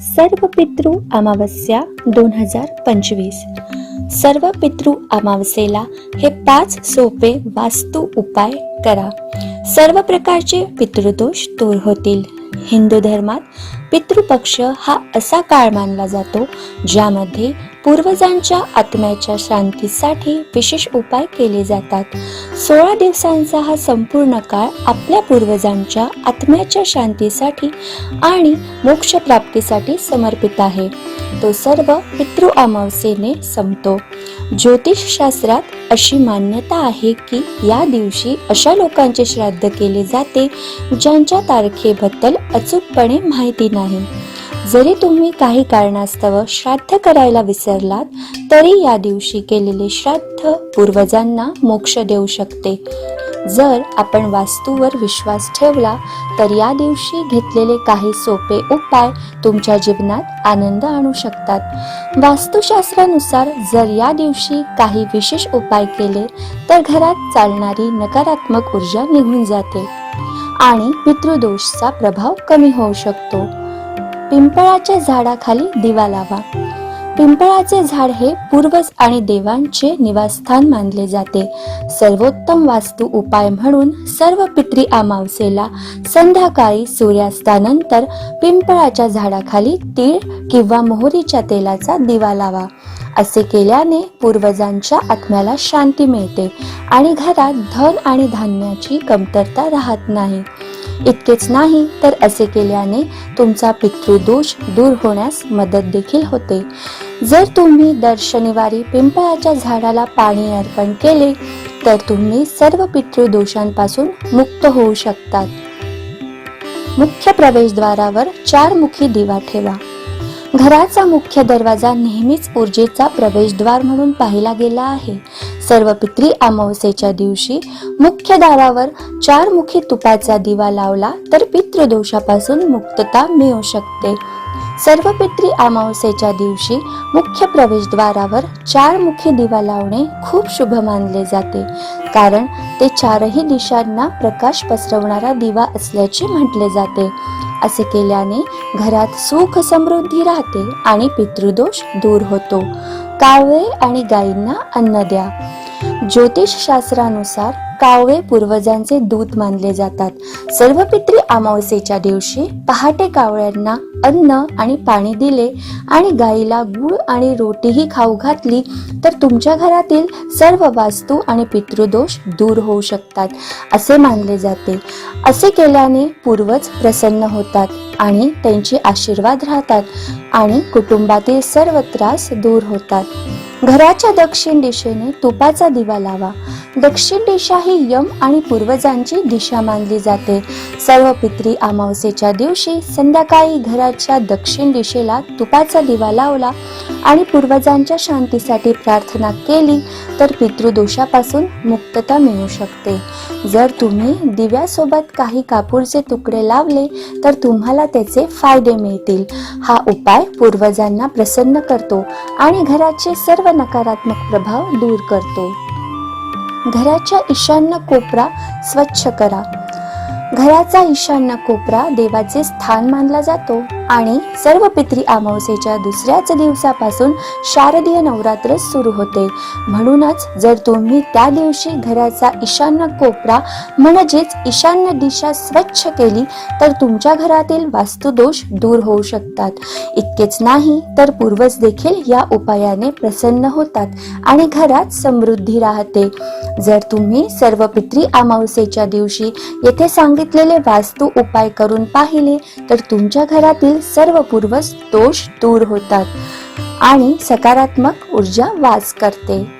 सर्व पितृ अमावस्या दोन हजार पंचवीस. सर्व पितृ अमावस्येला हे पाच सोपे वास्तू उपाय करा. सर्व प्रकारचे पितृदोष दूर होतील. हिंदू धर्मात पितृपक्ष हा असा काळ मानला जातो ज्यामध्ये पूर्वजांच्या आत्म्याच्या शांतीसाठी विशेष उपाय केले जातात. सोळा दिवसांचा हा संपूर्ण काळ आपल्या पूर्वजांच्या आत्म्याच्या शांतीसाठी आणि मोक्षप्राप्तीसाठी समर्पित आहे. तो सर्व पितृ अमावस्येने संपतो. ज्योतिषशास्त्रात अशी मान्यता आहे की या दिवशी अशा लोकांचे श्राद्ध केले जाते ज्यांच्या तारखेबद्दल अचूकपणे माहिती नाही. जरी तुम्ही काही कारणास्तव श्राद्ध करायला विसरलात तरी या दिवशी केलेले श्राद्ध पूर्वजांना मोक्ष देऊ शकते. जर आपण वास्तूवर विश्वास ठेवला तर या दिवशी घेतलेले काही सोपे उपाय तुमच्या जीवनात आनंद आणू शकतात. वास्तुशास्त्रानुसार जर या दिवशी काही विशेष उपाय केले तर घरात चालणारी नकारात्मक ऊर्जा निघून जाते आणि पितृदोषचा प्रभाव कमी होऊ शकतो. पिंपळाच्या झाडाखाली दिवा लावा. पिंपळाचे झाड हे पूर्वज आणि देवांचे निवासस्थान मानले जाते. सर्वोत्तम वास्तू उपाय म्हणून सर्व पित्री अमावसेला संध्याकाळी सूर्यास्तानंतर पिंपळाच्या झाडाखाली तीळ किंवा मोहरीच्या तेलाचा दिवा लावा. असे केल्याने पूर्वजांच्या आत्म्याला शांती मिळते आणि घरात धन आणि धान्याची कमतरता राहत नाही. इतकेच नाही तर असे केल्याने तुमचा पितृदोष दूर होण्यास मदत देखील होते. जर तुम्ही दर शनिवारी पिंपळाच्या झाडाला पाणी अर्पण केले तर तुम्ही सर्व पितृदोषांपासून मुक्त होऊ शकतात. मुख्य प्रवेशद्वारावर चार मुखी दिवा ठेवा. घराचा मुख्य दरवाजा नेहमीच ऊर्जेचा प्रवेशद्वार म्हणून पाहिला गेला आहे. सर्व पित्री अमावस्येच्या दिवशी मुख्य दारावर चार मुखी तुपाचा दिवा लावला तर पितृदोषापासून मुक्तता मिळू शकते. सर्व पित्री अमावस्येच्या दिवशी मुख्य प्रवेशद्वारावर चार मुखी दिवा लावणे खूप शुभ मानले जाते. कारण ते चारही दिशांना प्रकाश पसरवणारा दिवा असल्याचे म्हटले जाते. असे केल्याने घरात सुख समृद्धी राहते आणि पितृदोष दूर होतो. कावळे आणि गायींना अन्न द्या. ज्योतिष शास्त्रानुसार कावळे पूर्वजांचे दूत मानले जातात. सर्व पित्री अमावस्येच्या दिवशी पहाटे कावळ्यांना अन्न आणि पाणी दिले आणि गाईला गुळ आणि रोटीही खाऊ घातली तर तुमच्या घरातील सर्व वास्तू आणि पितृदोष दूर होऊ शकतात असे मानले जाते. असे केल्याने पूर्वज प्रसन्न होतात आणि त्यांचे आशीर्वाद राहतात आणि कुटुंबातील सर्व त्रास दूर होतात. घराच्या दक्षिण दिशेने तुपाचा दिवा लावा. दक्षिण दिशा ही यम आणि पूर्वजांची दिशा मानली जाते. सर्व पित्री अमावस्येच्या दिवशी संध्याकाळी घराच्या दक्षिण दिशेला तुपाचा दिवा लावला आणि पूर्वजांच्या शांतीसाठी प्रार्थना केली तर पितृदोषापासून मुक्तता मिळू शकते. जर तुम्ही दिव्यासोबत काही कापूरचे तुकडे लावले तर तुम्हाला त्याचे फायदे मिळतील. हा उपाय पूर्वजांना प्रसन्न करतो आणि घराचे सर्व नकारात्मक प्रभाव दूर करतो. घराच्या ईशान्य कोपरा स्वच्छ करा. घराचा ईशान्य कोपरा देवाचे स्थान मानला जातो आणि सर्व पित्री अमावस्येच्या दुसऱ्याच दिवसापासून शारदीय नवरात्र सुरू होते. म्हणूनच जर तुम्ही त्या दिवशी घराचा ईशान्य कोपरा म्हणजेच ईशान्य दिशा स्वच्छ केली तर तुमच्या घरातील वास्तुदोष दूर होऊ शकतात. इतकेच नाही तर पूर्वज देखील या उपायाने प्रसन्न होतात आणि घरात समृद्धी राहते. जर तुम्ही सर्व पित्री अमावस्येच्या दिवशी येथे सांगितलेले वास्तू उपाय करून पाहिले तर तुमच्या घरातील सर्व पूर्वज दोष दूर होतात आणि सकारात्मक ऊर्जा वास करते.